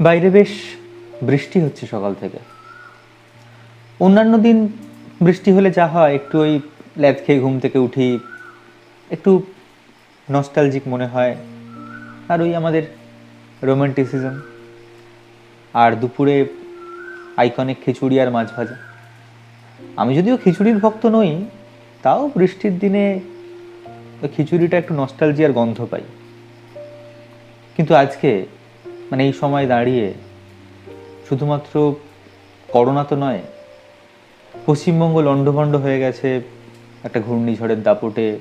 বাইরে বেশ বৃষ্টি হচ্ছে সকাল থেকে। অন্যান্য দিন বৃষ্টি হলে যা হয়, একটু ওই ল্যাদ খেয়ে ঘুম থেকে উঠি, একটু নস্টালজিক মনে হয়, আর ওই আমাদের রোমান্টিসিজম আর দুপুরে আইকনিক খিচুড়ি আর মাছ ভাজা। আমি যদিও খিচুড়ির ভক্ত নই, তাও বৃষ্টির দিনে খিচুড়িটা একটু নস্টালজিয়ার গন্ধ পাই। কিন্তু আজকে মানে এই সময় দাঁড়িয়ে শুধুমাত্র করোনা তো নয়, পশ্চিমবঙ্গ লণ্ডভণ্ড হয়ে গেছে, একটা ঘূর্ণিঝড়ের দাপটে,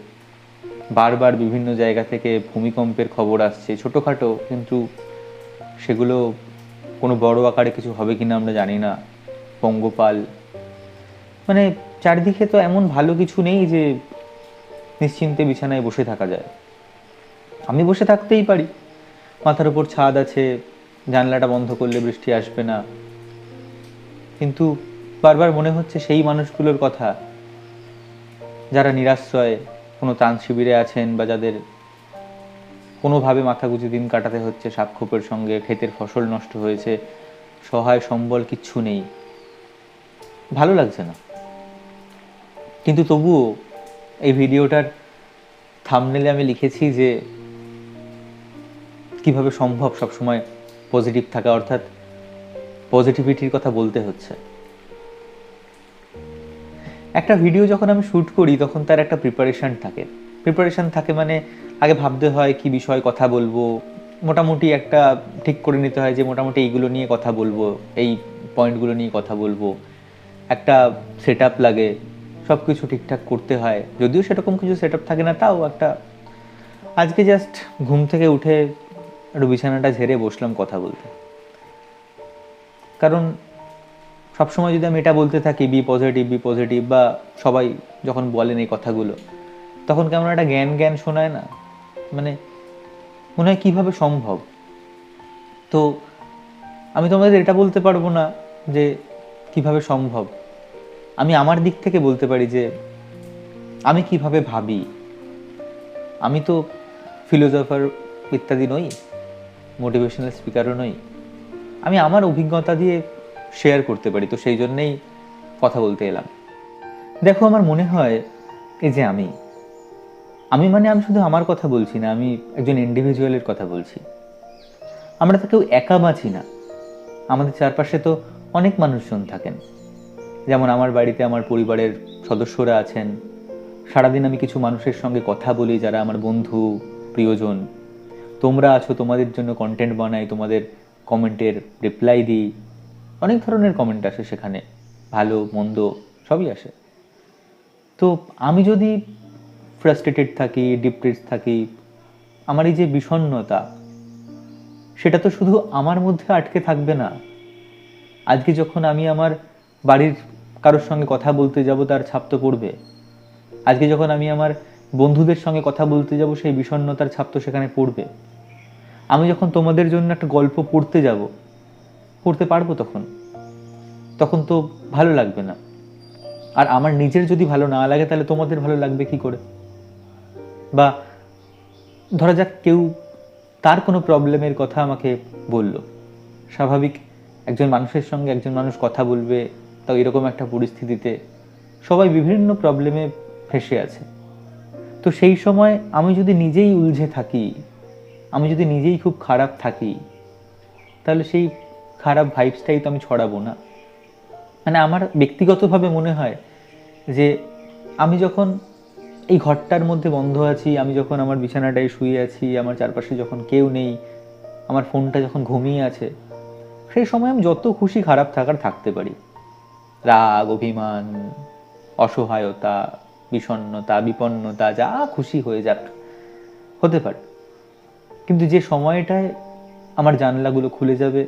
বারবার বিভিন্ন জায়গা থেকে ভূমিকম্পের খবর আসছে, ছোটোখাটো, কিন্তু সেগুলো কোনো বড় আকারে কিছু হবে কিনা আমরা জানি না। পঙ্গপাল মানে চারদিকে তো এমন ভালো কিছু নেই যে নিশ্চিন্তে বিছানায় বসে থাকা যায়। আমি বসে থাকতেই পারি। মাথার উপর ছাদ আছে, জানলাটা বন্ধ করলে বৃষ্টি আসবে না। কিন্তু বারবার মনে হচ্ছে সেই মানুষগুলোর কথা। যারা নিরাশ্রয়, কোনো ত্রাণ শিবিরে আছেন বা যাদের কোনোভাবে মাথা গুঁজে দিন কাটাতে হচ্ছে, সাপখোপের সঙ্গে ক্ষেতের ফসল নষ্ট হয়েছে, সহায় সম্বল কিচ্ছু নেই। ভালো লাগছে না। কিন্তু তবুও এই ভিডিওটার থামনেলে আমি লিখেছি যে কীভাবে সম্ভব সবসময় পজিটিভ থাকা, অর্থাৎ পজিটিভিটির কথা বলতে হচ্ছে। একটা ভিডিও যখন আমি শ্যুট করি, তখন তার একটা প্রিপারেশন থাকে। প্রিপারেশন থাকে মানে আগে ভাবতে হয় কি বিষয়ে কথা বলব, মোটামুটি একটা ঠিক করে নিতে হয় যে মোটামুটি এইগুলো নিয়ে কথা বলব, এই পয়েন্টগুলো নিয়ে কথা বলব, একটা সেট লাগে সব কিছু ঠিকঠাক করতে হয়। যদিও সেরকম কিছু সেট থাকে না, তাও একটা, আজকে জাস্ট ঘুম থেকে উঠে একটু বিছানাটা ঝেড়ে বসলাম কথা বলতে। কারণ সবসময় যদি আমি এটা বলতে থাকি বি পজিটিভ বি পজিটিভ বা সবাই যখন বলেন এই কথাগুলো, তখন কেমন একটা জ্ঞান জ্ঞান শোনায় না? মানে মনে হয় কীভাবে সম্ভব? তো আমি তোমাদের এটা বলতে পারব না যে কীভাবে সম্ভব। আমি আমার দিক থেকে বলতে পারি যে আমি কীভাবে ভাবি? আমি তো ফিলোজফার ইত্যাদি নই। মোটিভেশনাল স্পিকারও নই। আমি আমার অভিজ্ঞতা দিয়ে শেয়ার করতে পারি, তো সেই জন্যেই কথা বলতে এলাম। দেখো, আমার মনে হয় এই যে আমি আমি মানে আমি শুধু আমার কথা বলছি না, আমি একজন ইন্ডিভিজুয়ালের কথা বলছি। আমরা তো কেউ একা বাঁচি না। আমাদের চারপাশে তো অনেক মানুষজন থাকেন। যেমন আমার বাড়িতে আমার পরিবারের সদস্যরা আছেন। সারাদিন আমি কিছু মানুষের সঙ্গে কথা বলি, যারা আমার বন্ধু, প্রিয়জন। তোমরা আছো, তোমাদের জন্য কন্টেন্ট বানাই, তোমাদের কমেন্টের রিপ্লাই দিই। অনেক ধরনের কমেন্ট আসে সেখানে, ভালো, মন্দ, সবই আসে। তো আমি যদি ফ্রাস্ট্রেটেড থাকি ডিপ্রেস থাকি, আমার এই যে বিষণ্নতা সেটা তো শুধু আমার মধ্যে আটকে থাকবে না। আজকে যখন আমি আমার বাড়ির কারোর সঙ্গে কথা বলতে যাব, তার ছাপ তো পড়বে। আজকে যখন আমি আমার বন্ধুদের সঙ্গে কথা বলতে যাব, সেই বিষণ্ণতার ছাপ তো সেখানে পড়বে। আমি যখন তোমাদের জন্য একটা গল্প পড়তে যাব, পড়তে পারব তখন? তখন তো ভালো লাগবে না। আর আমার নিজের যদি ভালো না লাগে, তাহলে তোমাদের ভালো লাগবে কি করে? বা ধরা যাক কেউ তার কোনো প্রবলেমের কথা আমাকে বলল। স্বাভাবিক, একজন মানুষের সঙ্গে একজন মানুষ কথা বলবে তাও এরকম একটা পরিস্থিতিতে সবাই বিভিন্ন প্রবলেমে ফেসে আছে। তো সেই সময় আমি যদি নিজেই উলঝে থাকি আমি যদি নিজেই খুব খারাপ থাকি, তাহলে সেই খারাপ ভাইবসটাই তো আমি ছড়াবো না। মানে আমার ব্যক্তিগতভাবে মনে হয় যে আমি যখন এই ঘরটার মধ্যে বন্ধ আছি, আমি যখন আমার বিছানাটায় শুয়ে আছি, আমার চারপাশে যখন কেউ নেই, আমার ফোনটা যখন ঘুমিয়ে আছে, সেই সময় আমি যত খুশি খারাপ থাকার থাকতে পারি। রাগ, অভিমান, অসহায়তা, বিষণ্ণতা, বিপন্নতা, যা খুশি হয়ে যাক, হতে পারে। কিন্তু যে সময়টায় আমার জানলাগুলো খুলে যাবে,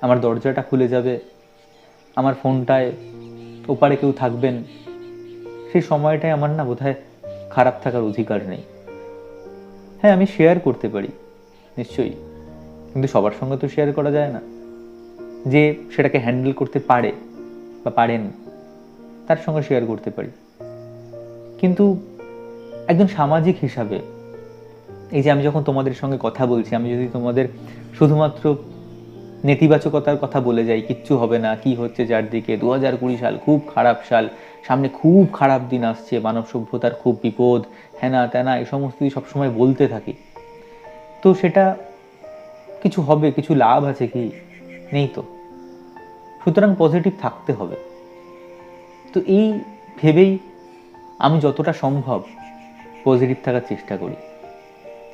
আমার দরজাটা খুলে যাবে, আমার ফোনটায় ওপারে কেউ থাকবেন, সেই সময়টায় আমার না বোধহয় খারাপ থাকার অধিকার নেই। হ্যাঁ আমি শেয়ার করতে পারি, নিশ্চয়ই। কিন্তু সবার সঙ্গে তো শেয়ার করা যায় না। যে সেটাকে হ্যান্ডেল করতে পারে বা পারেন, তার সঙ্গে শেয়ার করতে পারি। কিন্তু একজন সামাজিক হিসাবে এই যে আমি যখন তোমাদের সঙ্গে কথা বলছি, আমি যদি তোমাদের শুধুমাত্র নেতিবাচকতার কথা বলে যাই, কিচ্ছু হবে না, কি হচ্ছে চারদিকে দু হাজার কুড়ি সাল খুব খারাপ সাল, সামনে খুব খারাপ দিন আসছে, মানব সভ্যতার খুব বিপদ হ্যানা ত্যানা এই সমস্ত কিছু সবসময় বলতে থাকি। তো সেটা কিছু হবে, কিছু লাভ আছে কি নেই তো? সুতরাং পজিটিভ থাকতে হবে। তো এই ভেবেই আমি যতটা সম্ভব পজিটিভ থাকার চেষ্টা করি।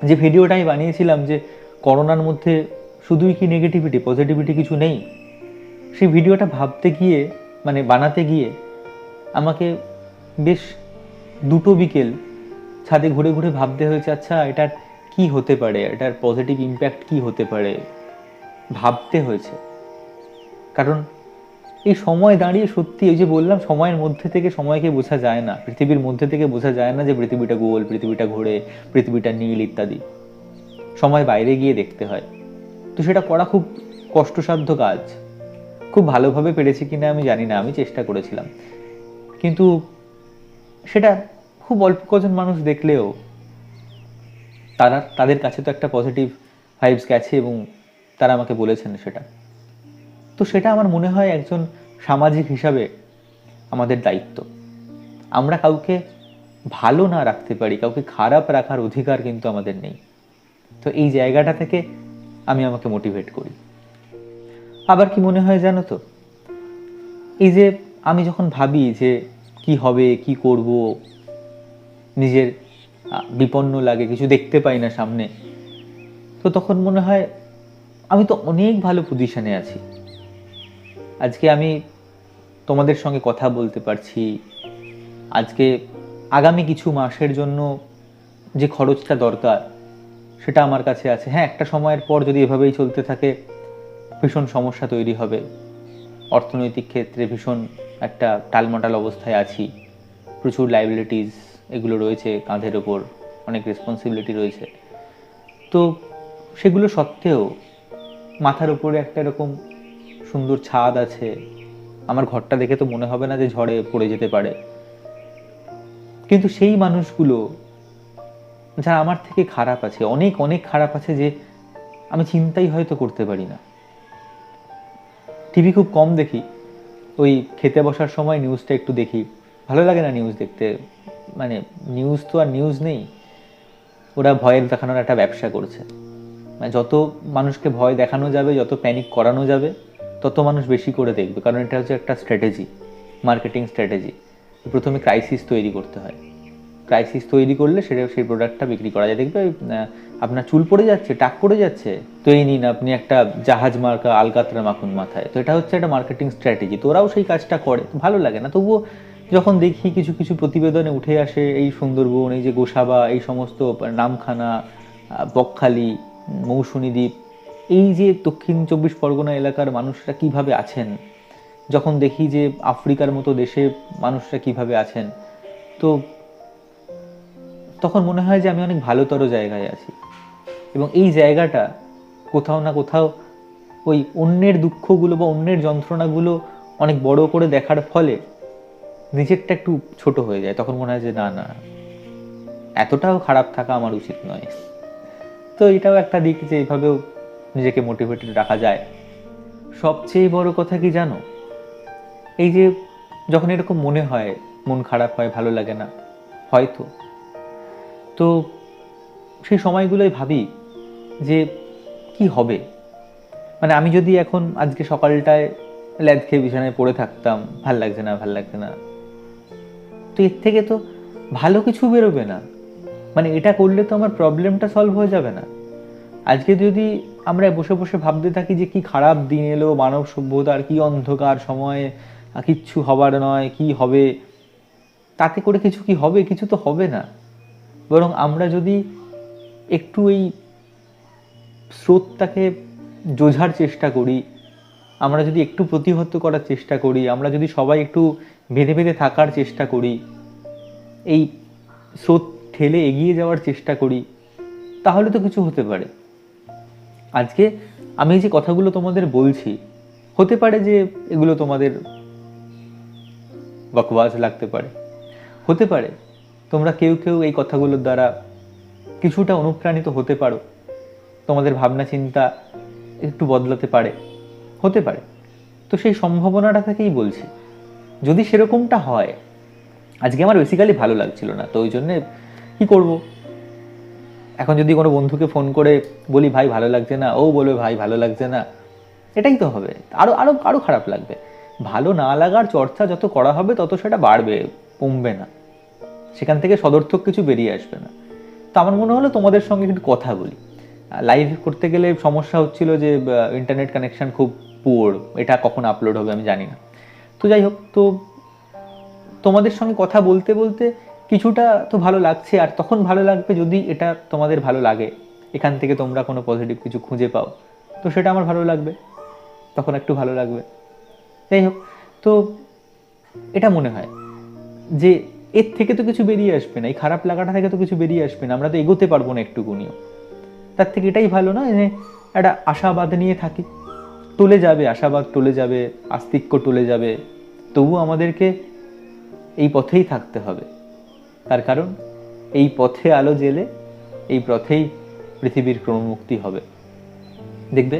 যে ভিডিওটা আমি বানিয়েছিলাম যে করোনার মধ্যে শুধুই কি নেগেটিভিটি পজিটিভিটি কিছু নেই, সেই ভিডিওটা ভাবতে গিয়ে মানে বানাতে গিয়ে আমাকে বেশ দুটো বিকেল ছাদে ঘুরে ঘুরে ভাবতে হয়েছে আচ্ছা এটার কি হতে পারে? এটার পজিটিভ ইম্প্যাক্ট কি হতে পারে? ভাবতে হয়েছে। কারণ এই সময় দাঁড়িয়ে সত্যি ওই যে বললাম, সময়ের মধ্যে থেকে সময়কে বোঝা যায় না। পৃথিবীর মধ্যে থেকে বোঝা যায় না যে পৃথিবীটা গোল, পৃথিবীটা ঘোরে, পৃথিবীটা নীল ইত্যাদি। সময় বাইরে গিয়ে দেখতে হয়। তো সেটা করা খুব কষ্টসাধ্য কাজ। খুব ভালোভাবে পেরেছি কিনা আমি জানি না, আমি চেষ্টা করেছিলাম। কিন্তু সেটা খুব অল্প কজন মানুষ দেখলেও তারা, তাদের কাছে তো একটা পজিটিভ ভাইবস গেছে এবং তারা আমাকে বলেছেন সেটা। তো সেটা আমার মনে হয় একজন সামাজিক হিসাবে আমাদের দায়িত্ব। আমরা কাউকে ভালো না রাখতে পারি, কাউকে খারাপ রাখার অধিকার কিন্তু আমাদের নেই। তো এই জায়গাটা থেকে আমি আমাকে মোটিভেট করি। আবার কি মনে হয় জানো তো? এই যে আমি যখন ভাবি যে কি হবে, কি করব, নিজের বিপন্ন লাগে, কিছু দেখতে পাই না সামনে, তো তখন মনে হয় আমি তো অনেক ভালো পজিশনে আছি। আজকে আমি তোমাদের সঙ্গে কথা বলতে পারছি। আজকে আগামী কিছু মাসের জন্য যে খরচটা দরকার, সেটা আমার কাছে আছে। হ্যাঁ একটা সময়ের পর যদি এভাবেই চলতে থাকে, ভীষণ সমস্যা তৈরি হবে। অর্থনৈতিক ক্ষেত্রে ভীষণ একটা টালমাটাল অবস্থায় আছি। প্রচুর লাইবিলিটিস এগুলো রয়েছে কাঁধের ওপর, অনেক রেসপন্সিবিলিটি রয়েছে। তো সেগুলো সত্ত্বেও মাথার উপরে একটা এরকম সুন্দর ছাদ আছে। আমার ঘরটা দেখে তো মনে হবে না যে ঝড়ে পড়ে যেতে পারে। কিন্তু সেই মানুষগুলো, যারা আমার থেকে খারাপ আছে, অনেক অনেক খারাপ আছে যে আমি চিন্তাই হয়তো করতে পারি না। টিভি খুব কম দেখি। ওই খেতে বসার সময় নিউজটা একটু দেখি। ভালো লাগে না নিউজ দেখতে। মানে নিউজ তো আর নিউজ নেই। ওরা ভয়ের দেখানোর একটা ব্যবসা করছে। মানে যত মানুষকে ভয় দেখানো যাবে, যত প্যানিক করানো যাবে তত মানুষ বেশি করে দেখবে, কারণ এটা হচ্ছে একটা স্ট্র্যাটেজি মার্কেটিং স্ট্র্যাটেজি প্রথমে ক্রাইসিস তৈরি করতে হয়। ক্রাইসিস তৈরি করলে সেটা, সেই প্রোডাক্টটা বিক্রি করা যায়। দেখবে আপনার চুল পড়ে যাচ্ছে, টাক পড়ে যাচ্ছে, তো এই নিন আপনি একটা জাহাজ মার্কা আলকাতরা মাখুন মাথায়। তো এটা হচ্ছে একটা মার্কেটিং স্ট্র্যাটেজি তো ওরাও সেই কাজটা করে, ভালো লাগে না। তবুও যখন দেখি কিছু কিছু প্রতিবেদনে উঠে আসে এই সুন্দরবন, এই যে গোসাবা, এই সমস্ত নামখানা বকখালি মৌসুনী দ্বীপ এই যে দক্ষিণ চব্বিশ পরগনা এলাকার মানুষরা কীভাবে আছেন? যখন দেখি যে আফ্রিকার মতো দেশে মানুষরা কীভাবে আছেন, তো তখন মনে হয় যে আমি অনেক ভালোতর জায়গায় আছি। এবং এই জায়গাটা কোথাও না কোথাও ওই অন্যের দুঃখগুলো বা অন্যের যন্ত্রণাগুলো অনেক বড় করে দেখার ফলে নিজেরটা একটু ছোট হয়ে যায়। তখন মনে হয় যে না না, এতটাও খারাপ থাকা আমার উচিত নয়। তো এটাও একটা দিক যে এইভাবেও নিজেকে মোটিভেটেড রাখা যায়। সবচেয়ে বড় কথা কি জানো? এই যে যখন এরকম মনে হয়, মন খারাপ হয়, ভালো লাগে না, হয়তো। তো সেই সময়গুলোই ভাবি যে কি হবে? মানে আমি যদি এখন আজকে সকালটায় ল্যাদ খেয়ে বিছানায় পড়ে থাকতাম, ভালো লাগছে না, ভালো লাগছে না। তো এর থেকে তো ভালো কিছু বেরোবে না। মানে এটা করলে তো আমার প্রবলেমটা সলভ হয়ে যাবে না। আজকে যদি আমরা বসে বসে ভাবতে থাকি যে কি খারাপ দিন এলো, মানব সভ্যতার কি অন্ধকার সময়ে কিচ্ছু হবার নয়, কি হবে? তাতে করে কিছু কি হবে? কিছু তো হবে না। বরং আমরা যদি একটু এই স্রোতটাকে বোঝার চেষ্টা করি, আমরা যদি একটু প্রতিহত করার চেষ্টা করি, আমরা যদি সবাই একটু বেঁধে বেঁধে থাকার চেষ্টা করি, এই স্রোত ঠেলে এগিয়ে যাওয়ার চেষ্টা করি, তাহলে তো কিছু হতে পারে। আজকে আমি যে কথাগুলো তোমাদের বলছি, হতে পারে যে এগুলো তোমাদের বকবাস লাগতে পারে। হতে পারে, তোমরা কেউ কেউ এই কথাগুলোর দ্বারা কিছুটা অনুপ্রাণিত হতে পারো। তোমাদের ভাবনা চিন্তা একটু বদলাতে পারে। হতে পারে। তো সেই সম্ভাবনাটা থেকেই বলছি। যদি সেরকমটা হয়, আজকে আমার বেসিক্যালি ভালো লাগছিল না, তো ওই জন্যে কী করব? এখন যদি কোনো বন্ধুকে ফোন করে বলি, ভাই, ভালো লাগছে না? ও বলবে, ভাই, ভালো লাগছে না। এটাই তো হবে। আরও আরও আরও খারাপ লাগবে। ভালো না লাগার চর্চা যত করা হবে, তত সেটা বাড়বে, কমবে না। সেখান থেকে সদর্থক কিছু বেরিয়ে আসবে না। তো আমার মনে হলো তোমাদের সঙ্গে একটু কথা বলি। লাইভ করতে গেলে সমস্যা হচ্ছিল যে ইন্টারনেট কানেকশন খুব পুয়ার এটা কখন আপলোড হবে আমি জানি না। তো যাই হোক, তো তোমাদের সঙ্গে কথা বলতে বলতে কিছুটা তো ভালো লাগছে, আর তখন ভালো লাগবে যদি এটা তোমাদের ভালো লাগে। এখান থেকে তোমরা কোনো পজিটিভ কিছু খুঁজে পাও। তো সেটা আমার ভালো লাগবে, তখন একটু ভালো লাগবে। যাই হোক, তো এটা মনে হয় যে এর থেকে তো কিছু বেরিয়ে আসবে না, এই খারাপ লাগাটা থেকে তো কিছু বেরিয়ে আসবে না, আমরা তো এগোতে পারব না একটুকুনিও। তার থেকে এটাই ভালো না যে একটা আশাবাদ নিয়ে থাকি। টলে যাবে, আশাবাদ টলে যাবে, আস্তিক্য টলে যাবে তবু আমাদেরকে এই পথেই থাকতে হবে। তার কারণ, এই পথে আলো জেলে এই পথেই পৃথিবীর ক্রমমুক্তি হবে। দেখবে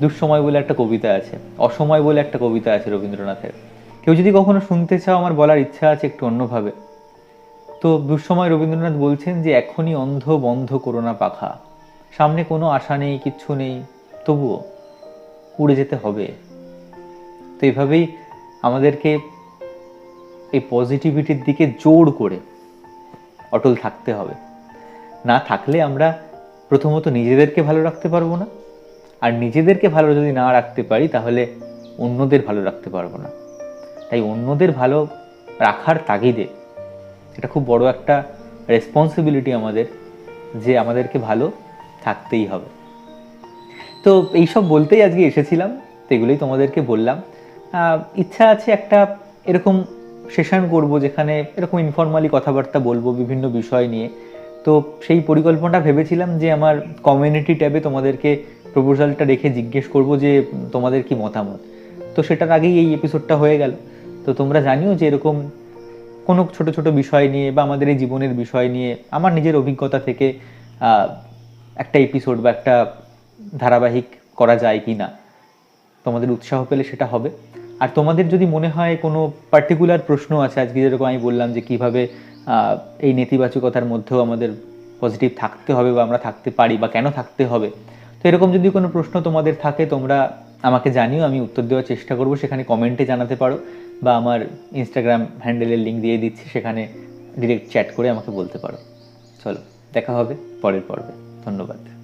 দুঃসময় বলে একটা কবিতা আছে, অসময় বলে একটা কবিতা আছে রবীন্দ্রনাথের। কেউ যদি কখনো শুনতে চাও, আমার বলার ইচ্ছা আছে একটু অন্যভাবে। তো দুঃসময় রবীন্দ্রনাথ বলছেন যে, এখনই অন্ধ বন্ধ করোনা পাখা। সামনে কোনো আশা নেই, কিচ্ছু নেই, তবুও উড়ে যেতে হবে। তো এভাবেই আমাদেরকে এই পজিটিভিটির দিকে জোর করে অটল থাকতে হবে। না থাকলে আমরা প্রথমত নিজেদেরকে ভালো রাখতে পারব না। আর নিজেদেরকে ভালো যদি না রাখতে পারি, তাহলে অন্যদের ভালো রাখতে পারব না। তাই অন্যদের ভালো রাখার তাগিদে এটা খুব বড় একটা রেসপন্সিবিলিটি আমাদের যে আমাদেরকে ভালো থাকতেই হবে। তো এইসব বলতেই আজকে এসেছিলাম, তো এগুলোই তোমাদেরকে বললাম। ইচ্ছা আছে একটা এরকম সেশন করব, যেখানে এরকম ইনফর্মালি কথাবার্তা বলব বিভিন্ন বিষয় নিয়ে। তো সেই পরিকল্পনাটা ভেবেছিলাম যে আমার কমিউনিটি ট্যাবে তোমাদেরকে প্রপোজালটা রেখে জিজ্ঞেস করব যে তোমাদের কি মতামত। তো সেটার আগেই এই এপিসোডটা হয়ে গেল। তো তোমরা জানিও যে এরকম কোনো ছোট ছোট বিষয় নিয়ে বা আমাদের এই জীবনের বিষয় নিয়ে আমার নিজের অভিজ্ঞতা থেকে একটা এপিসোড বা একটা ধারাবাহিক করা যায় কি না তোমাদের উৎসাহ পেলে সেটা হবে। আর তোমাদের যদি মনে হয় কোনো পার্টিকুলার প্রশ্ন আছে, আজকে যেরকম আমি বললাম যে কীভাবে এই নেতিবাচকতার মধ্যেও আমাদের পজিটিভ থাকতে হবে বা আমরা থাকতে পারি বা কেন থাকতে হবে, তো এরকম যদি কোনো প্রশ্ন তোমাদের থাকে, তোমরা আমাকে জানিও, আমি উত্তর দেওয়ার চেষ্টা করব। সেখানে কমেন্টে জানাতে পারো বা আমার ইনস্টাগ্রাম হ্যান্ডেলের লিঙ্ক দিয়ে দিচ্ছি, সেখানে ডিরেক্ট চ্যাট করে আমাকে বলতে পারো। চলো, দেখা হবে পরের পর্বে। ধন্যবাদ।